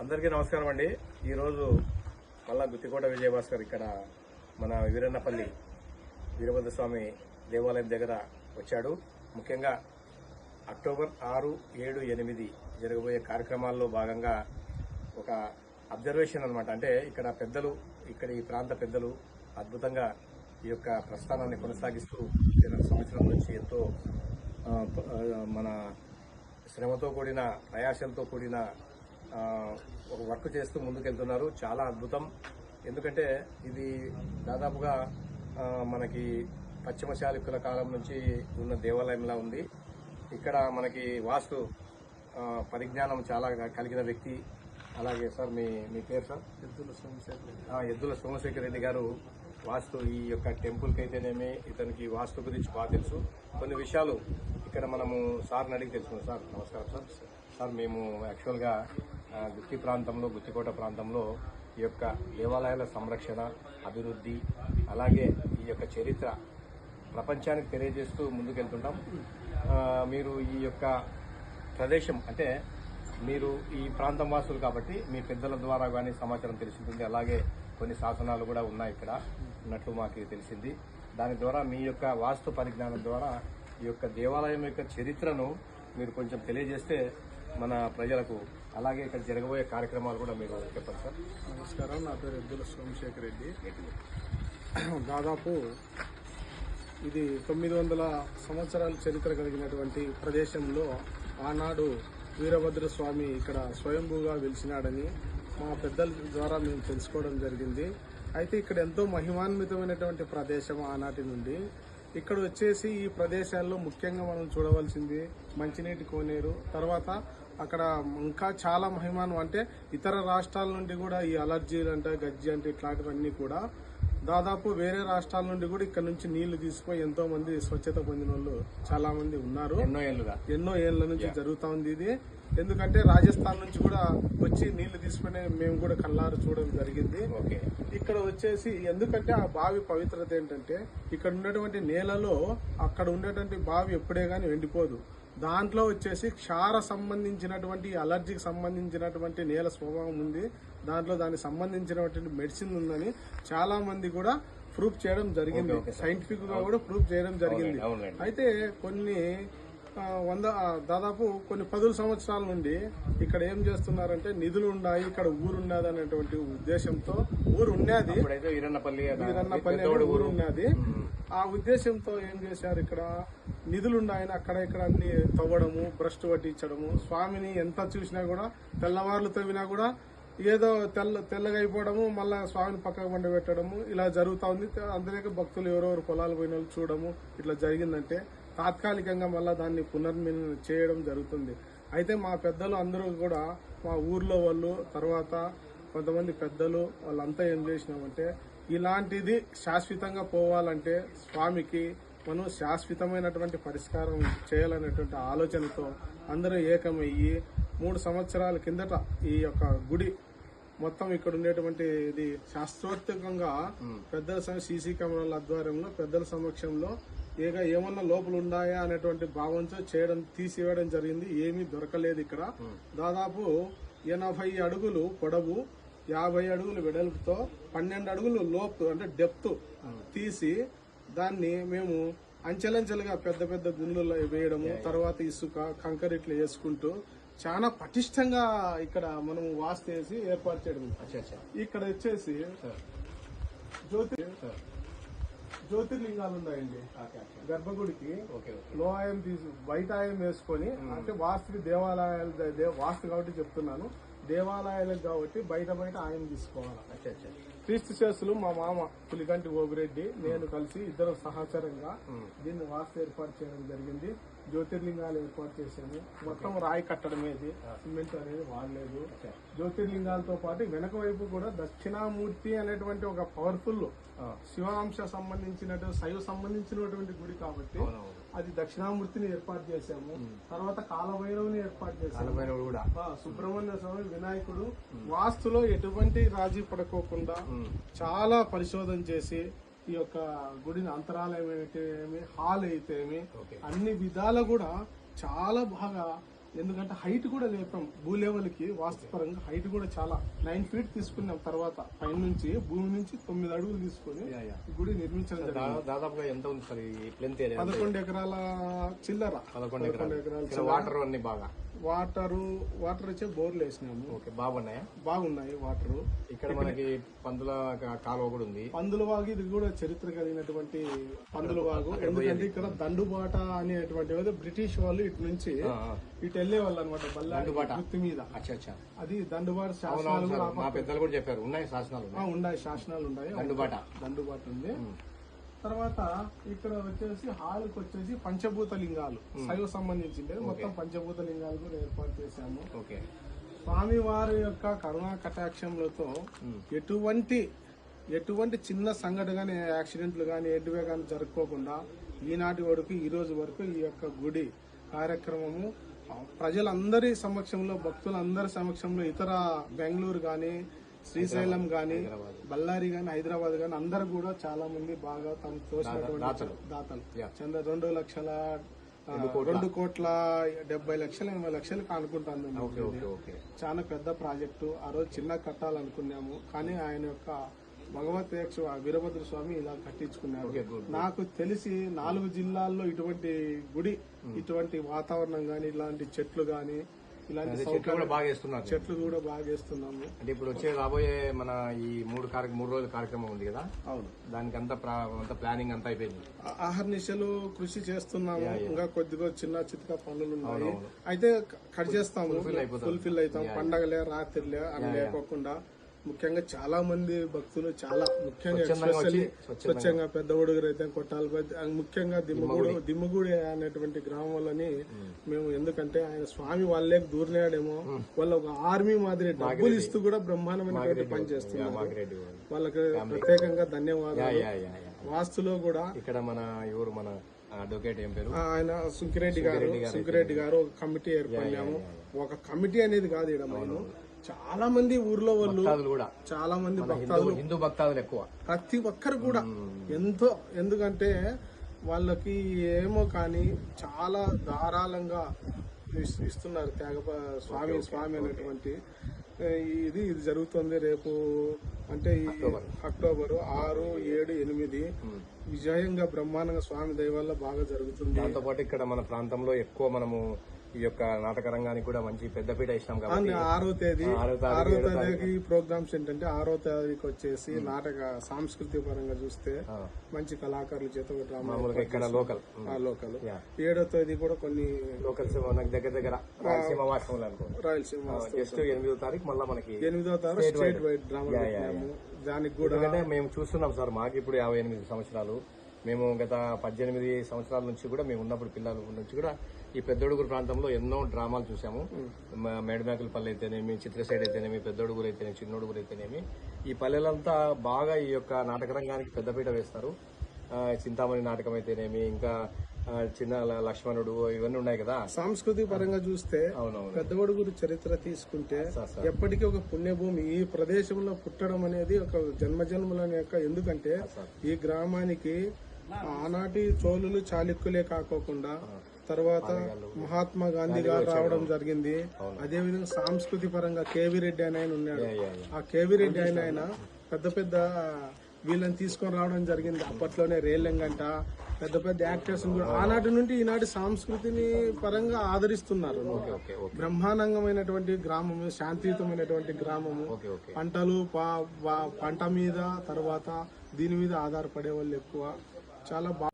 అందరికీ నమస్కారం అండి. ఈరోజు మళ్ళా గుత్తికోట విజయభాస్కర్ ఇక్కడ మన వీరన్నపల్లి వీరభద్ర స్వామి దేవాలయం దగ్గర వచ్చాడు. ముఖ్యంగా అక్టోబర్ ఆరు ఏడు ఎనిమిది జరగబోయే కార్యక్రమాల్లో భాగంగా ఒక అబ్జర్వేషన్ అన్నమాట. అంటే ఇక్కడ పెద్దలు ఇక్కడ ఈ ప్రాంత పెద్దలు అద్భుతంగా ఈ యొక్క ప్రస్థానాన్ని కొనసాగిస్తూ సంవత్సరం నుంచి ఎంతో మన శ్రమతో కూడిన ప్రయాసంతో కూడిన ఒక వర్క్ చేస్తూ ముందుకెళ్తున్నారు. చాలా అద్భుతం. ఎందుకంటే ఇది దాదాపుగా మనకి పశ్చిమ చాళుక్యుల కాలం నుంచి ఉన్న దేవాలయంలా ఉంది. ఇక్కడ మనకి వాస్తు పరిజ్ఞానం చాలా కలిగిన వ్యక్తి. అలాగే సార్ మీ మీ పేరు సార్? ఎద్దుల సోమశేఖర్ ఎద్దుల సోమశేఖర్ రెడ్డి గారు వాస్తు ఈ యొక్క టెంపుల్కి అయితేనేమి ఇతనికి వాస్తు గురించి బాగా తెలుసు. కొన్ని విషయాలు ఇక్కడ మనము సార్ని అడిగి తెలుసుకున్నాం సార్. నమస్కారం సార్. సార్ మేము యాక్చువల్గా గుత్తి ప్రాంతంలో గుత్తికోట ప్రాంతంలో ఈ యొక్క దేవాలయాల సంరక్షణ అభివృద్ధి అలాగే ఈ యొక్క చరిత్ర ప్రపంచానికి తెలియజేస్తూ ముందుకెళ్తుంటాం. మీరు ఈ యొక్క ప్రదేశం అంటే మీరు ఈ ప్రాంతం వాసులు కాబట్టి మీ పెద్దల ద్వారా కానీ సమాచారం తెలిసింది అలాగే కొన్ని శాసనాలు కూడా ఉన్నాయి ఇక్కడ ఉన్నట్లు మాకు తెలిసింది. దాని ద్వారా మీ యొక్క వాస్తు పరిజ్ఞానం ద్వారా ఈ యొక్క దేవాలయం యొక్క చరిత్రను మీరు కొంచెం తెలియజేస్తే మన ప్రజలకు అలాగే ఇక్కడ జరగబోయే కార్యక్రమాలు కూడా మీరు చెప్పండి సార్. నమస్కారం. నా పేరు ఎద్దుల సోమశేఖర్ రెడ్డి. దాదాపు ఇది తొమ్మిది వందల సంవత్సరాల చరిత్ర కలిగినటువంటి ప్రదేశంలో ఆనాడు వీరభద్ర స్వామి ఇక్కడ స్వయంభూగా వెలిసినాడని మా పెద్దల ద్వారా మేము తెలుసుకోవడం జరిగింది. అయితే ఇక్కడ ఎంతో మహిమాన్వితమైనటువంటి ప్రదేశం ఆనాటి నుండి. ఇక్కడ వచ్చేసి ఈ ప్రదేశాల్లో ముఖ్యంగా మనం చూడవలసింది మంచినీటి కోనేరు. తర్వాత అక్కడ ఇంకా చాలా మహిమానం అంటే ఇతర రాష్ట్రాల నుండి కూడా ఈ అలర్జీలు అంటే గజ్జి అంటే ఇట్లాంటివన్నీ కూడా దాదాపు వేరే రాష్ట్రాల నుండి కూడా ఇక్కడ నుంచి నీళ్ళు తీసుకుపోయి ఎంతో మంది స్వచ్ఛత పొందిన వాళ్ళు చాలా మంది ఉన్నారు. ఎన్నో ఏళ్ళుగా. ఎన్నో ఏళ్ళ నుంచి జరుగుతా ఉంది ఇది. ఎందుకంటే రాజస్థాన్ నుంచి కూడా వచ్చి నీళ్ళు తీసుకునే మేము కూడా కళ్ళారు చూడడం జరిగింది. ఓకే. ఇక్కడ వచ్చేసి ఎందుకంటే ఆ బావి పవిత్రత ఏంటంటే ఇక్కడ ఉన్నటువంటి నేలలో అక్కడ ఉండేటువంటి బావి ఎప్పుడే గానీ ఎండిపోదు. దాంట్లో వచ్చేసి క్షార సంబంధించినటువంటి అలర్జీకి సంబంధించినటువంటి నేల స్వభావం ఉంది. దాంట్లో దానికి సంబంధించినటువంటి మెడిసిన్ ఉందని చాలా మంది కూడా ప్రూఫ్ చేయడం జరిగింది. సైంటిఫిక్గా కూడా ప్రూఫ్ చేయడం జరిగింది. అయితే కొన్ని వంద దాదాపు కొన్ని పదుల సంవత్సరాల నుండి ఇక్కడ ఏం చేస్తున్నారంటే నిధులు ఉన్నాయి ఇక్కడ ఊరు ఉన్నది అనేటువంటి ఉద్దేశంతో ఊరు ఉన్నది అనే ఊరు. ఉన్నది ఆ ఉద్దేశంతో ఏం చేశారు ఇక్కడ? నిధులు ఉన్నాయని అక్కడ ఇక్కడ అన్ని తవ్వడము భ్రష్టు పట్టించడము స్వామిని ఎంత చూసినా కూడా తెల్లవార్లు తవ్వినా కూడా ఏదో తెల్ల తెల్లగైపోవడము మళ్ళీ మళ్ళా స్వామిని పక్కకు పండ పెట్టడము ఇలా జరుగుతూ ఉంది. అందులోకి భక్తులు ఎవరెవరు పొలాలు పోయిన వాళ్ళు చూడము ఇట్లా జరిగిందంటే తాత్కాలికంగా మళ్ళీ దాన్ని పునర్మిలనం చేయడం జరుగుతుంది. అయితే మా పెద్దలు అందరూ కూడా మా ఊర్లో వాళ్ళు తర్వాత కొంతమంది పెద్దలు వాళ్ళంతా ఏం చేసినామంటే ఇలాంటిది శాశ్వతంగా పోవాలంటే స్వామికి మనం శాశ్వతమైనటువంటి పరిష్కారం చేయాలనేటువంటి ఆలోచనతో అందరూ ఏకమయ్యి మూడు సంవత్సరాల కిందట ఈ యొక్క గుడి మొత్తం ఇక్కడ ఉండేటువంటి ఇది శాస్త్రోక్తంగా పెద్దల సీసీ కెమెరాల ఆధ్వర్యంలో పెద్దల సమక్షంలో ఏక ఏమన్నా లోపల ఉన్నాయా అనేటువంటి భావంతో చేయడం తీసివేయడం జరిగింది. ఏమీ దొరకలేదు ఇక్కడ. దాదాపు ఎనభై అడుగులు పొడవు యాభై అడుగులు వెడల్పుతో పన్నెండు అడుగులు లోపు అంటే డెప్త్ తీసి దాన్ని మేము అంచెలంచెలుగా పెద్ద పెద్ద గుండ్లు వేయడము తర్వాత ఇసుక కంకర ఇట్లా వేసుకుంటూ చాలా పటిష్టంగా ఇక్కడ మనం వాస్తు వేసి ఏర్పాటు చేయడం. ఇక్కడ వచ్చేసి జ్యోతి జ్యోతిర్లింగాలు ఉన్నాయండి. గర్భగుడికి ఓకే ఓకే. లో ఆయం తీసి బయట ఆయం వేసుకొని అంటే వాస్తు దేవాలయాలు వాస్తు కాబట్టి చెప్తున్నాను. దేవాలయాలకు కాబట్టి బయట బయట ఆయం తీసుకోవాలి. క్రీస్తు చేసులు మా మామ పులికంటి ఓబిరెడ్డి నేను కలిసి ఇద్దరు సహచరంగా దీన్ని వాస్తు ఏర్పాటు చేయడం జరిగింది. జ్యోతిర్లింగాలు ఏర్పాటు చేశాము. మొత్తం రాయి కట్టడమే ఇది సిమెంట్ అనేది వాడలేదు. జ్యోతిర్లింగాలతో పాటు వెనక వైపు కూడా దక్షిణామూర్తి అనేటువంటి ఒక పవర్ఫుల్ శివాంశ సంబంధించినటువంటి శైవ సంబంధించినటువంటి గుడి కాబట్టి అది దక్షిణామూర్తిని ఏర్పాటు చేశాము. తర్వాత కాలభైరవుని ఏర్పాటు చేశాము. కూడా. సుబ్రహ్మణ్య స్వామి వినాయకుడు వాస్తులో ఎటువంటి రాజీ పడుకోకుండా చాలా పరిశోధన చేసి ఈ యొక్క గుడిని అంతరాలయం అయితేమి హాల్ అయితేమి. అన్ని విధాల కూడా చాలా బాగా ఎందుకంటే హైట్ కూడా లేపాం భూ లెవెల్కి వాస్తుపరంగా హైట్ కూడా చాలా. నైన్ ఫీట్ తీసుకున్నాం తర్వాత పైన నుంచి భూమి నుంచి తొమ్మిది అడుగులు తీసుకొని గుడి నిర్మించడం దాదాపుగా ఎంత ఉంది సార్ పదకొండు ఎకరాల చిల్లర. పదకొండు ఎకరాలు. వాటర్ అన్ని బాగా. వాటరు వాటర్ వచ్చే బోర్లు వేసినాము. ఓకే బాగున్నాయా? బాగున్నాయి వాటరు. ఇక్కడ మనకి పందుల కాలువ కూడా ఉంది. పందుల వాగు ఇది కూడా చరిత్ర కలిగినటువంటి పందుల వాగు. ఎందుకంటే ఇక్కడ దండుబాట అనేటువంటి బ్రిటిష్ వాళ్ళు ఇటు నుంచి. ఇటు వెళ్ళే వాళ్ళు అనమాట బల్లారి గుర్తు మీద. అచ్చా అచ్చా. అది దండుబాట శాసనాలు మా పెద్దలు కూడా చెప్పారు. ఉన్నాయి శాసనాలు ఉన్నాయి. శాసనాలు ఉన్నాయి. దండుబాట. దండుబాట ఉంది. తర్వాత ఇక్కడ వచ్చేసి హాల్కి వచ్చేసి పంచభూత లింగాలు శైవ సంబంధించింది. మొత్తం పంచభూత లింగాలు కూడా ఏర్పాటు చేశాము. ఓకే. స్వామి వారి యొక్క కరుణా కటాక్షములతో ఎటువంటి ఎటువంటి చిన్న సంఘటన కానీ యాక్సిడెంట్లు కానీ ఏంటివే కానీ జరుపుకోకుండా ఈనాటి వరకు ఈ రోజు వరకు ఈ యొక్క గుడి కార్యక్రమము ప్రజలందరి సమక్షంలో భక్తులందరి సమక్షంలో ఇతర బెంగళూరు కానీ శ్రీశైలం కానీ బళ్ళారి కానీ హైదరాబాద్ కానీ అందరు కూడా చాలా మంది బాగా తమ తోసినటువంటి దాతలు. చంద్ర రెండు లక్షల రెండు కోట్ల. డెబ్బై లక్షలు ఎనభై లక్షలు అనుకుంటాను చాలా పెద్ద ప్రాజెక్టు. ఆ రోజు చిన్న కట్టాలనుకున్నాము. కానీ ఆయన యొక్క భగవత్ వీరభద్ర స్వామి ఇలా కట్టించుకున్నారు. నాకు తెలిసి నాలుగు జిల్లాల్లో ఇటువంటి గుడి ఇటువంటి వాతావరణం గాని ఇలాంటి చెట్లు గాని ఇలాంటి చెట్లు కూడా బాగా వేస్తున్నారు. చెట్లు కూడా బాగా వేస్తున్నాము. అంటే ఇప్పుడు వచ్చే రాబోయే మన ఈ మూడు మూడు రోజుల కార్యక్రమం ఉంది కదా? అవును. దానికి అంతా ప్లానింగ్ అంతా అయిపోయింది. ఆహార్నిశలు కృషి చేస్తున్నాము. ఇంకా కొద్దిగా చిన్న చితక పనులు ఉన్నాయి. అయితే కట్ చేస్తాము. ఫుల్ఫిల్ అవుతాం. పండగలే రాత్రిలే అని లేకోకుండా. ముఖ్యంగా చాలా మంది భక్తులు చాలా ముఖ్యంగా ఎస్పెషల్లీ స్వచ్ఛంగా పెద్ద ఒడుగురు అయితే కొట్టాలి. ముఖ్యంగా దిమ్మగూడు దిమ్మగూడి. అనేటువంటి గ్రామంలోని మేము. ఎందుకంటే ఆయన స్వామి వాళ్ళే దూరినాడేమో వాళ్ళు ఒక ఆర్మీ మాదిరి డబ్బులు ఇస్తూ కూడా బ్రహ్మాండమైనటువంటి పని చేస్తున్నారు మాగిరెడ్డి వాళ్ళకి ప్రత్యేకంగా ధన్యవాదాలు. వాస్తులో కూడా ఇక్కడ మన ఎవరు మన అడ్వకేట్ ఏం పేరు? ఆయన సుంకిరెడ్డి గారు సుంకిరెడ్డి గారు ఒక కమిటీ ఏర్పడినాము. ఒక కమిటీ అనేది కాదు ఇక్కడ మేము చాలా మంది ఊర్లో వాళ్ళు భక్తాదులు కూడా. చాలా మంది భక్తులు హిందూ భక్తాదులు ఎక్కువ. ప్రతి ఒక్కరు కూడా. ఎంతో ఎందుకంటే వాళ్ళకి ఏమో కానీ చాలా ధారాళంగా ఇస్- ఇస్తున్నారు త్యాగ స్వామి స్వామి అనేటువంటి ఇది ఇది జరుగుతుంది రేపు అంటే ఈ అక్టోబర్. ఆరు ఏడు ఎనిమిది విజయంగా బ్రహ్మాండంగా స్వామి దయ వల్ల బాగా జరుగుతుంది. దాంతో పాటు ఇక్కడ మన ప్రాంతంలో ఎక్కువ మనము ఈ యొక్క నాటక రంగానికి కూడా మంచి పెద్దపీట ఇస్తాం కాబట్టి ఆరో తేదీ ఆరో తేదీకి ప్రోగ్రామ్స్ ఏంటంటే ఆరో తారీఖు వచ్చేసి నాటక సాంస్కృతిక పరంగా చూస్తే మంచి కళాకారుల చేత మామూలుగా ఇక్కడ లోకల్. లోకల్. ఏడో తేదీ కూడా కొన్ని లోకల్ మనకి దగ్గర దగ్గర రాయలసీమ వాస్తవం రాయలసీమ జస్ట్ ఎనిమిదో తారీఖు మళ్ళీ మనకి ఎనిమిదో తారీఖు స్టేట్ వైడ్. డ్రామా దానికి కూడా మేము చూస్తున్నాం సార్ మాకు ఇప్పుడు యాభై ఎనిమిది సంవత్సరాలు. మేము గత పద్దెనిమిది సంవత్సరాల నుంచి కూడా మేము ఉన్నప్పుడు పిల్లల నుంచి కూడా ఈ పెద్దొడుగురు ప్రాంతంలో ఎన్నో డ్రామాలు చూసాము మేడమేకలపల్లి అయితేనేమి చిత్ర సైడ్ అయితేనేమి పెద్దొడుగురు అయితేనేమి చిన్నొడుగురు అయితేనేమి. ఈ పల్లెలంతా బాగా ఈ యొక్క నాటక రంగానికి పెద్దపీట వేస్తారు. చింతామణి నాటకం అయితేనేమి ఇంకా చిన్న లక్ష్మణుడు ఇవన్నీ ఉన్నాయి కదా. సాంస్కృతిక పరంగా చూస్తే అవునవును. పెద్దగొడుగురు చరిత్ర తీసుకుంటే. ఎప్పటికీ ఒక పుణ్యభూమి. ఈ ప్రదేశంలో పుట్టడం అనేది ఒక జన్మజన్మల యొక్క ఎందుకంటే. ఈ గ్రామానికి ఆనాటి చోళులు చాళుక్యులే కాకోకుండా తర్వాత మహాత్మా గాంధీ గారు రావడం జరిగింది. అదే విధంగా సాంస్కృతిక పరంగా కేవీ రెడ్డి అని ఆయన ఉన్నాడు. ఆ కేవీ రెడ్డి ఆయన ఆయన పెద్ద పెద్ద వీళ్ళని తీసుకొని రావడం జరిగింది. అప్పట్లోనే రేలంగంట పెద్ద పెద్ద యాక్టర్స్ ఆనాటి నుండి ఈనాటి సంస్కృతిని పరంగా ఆదరిస్తున్నారు. బ్రహ్మాండంగమైనటువంటి గ్రామము శాంతియుతమైనటువంటి గ్రామము. పంటలు పంట మీద తర్వాత దీని మీద ఆధారపడే వాళ్ళు ఎక్కువ. చాలా బాగా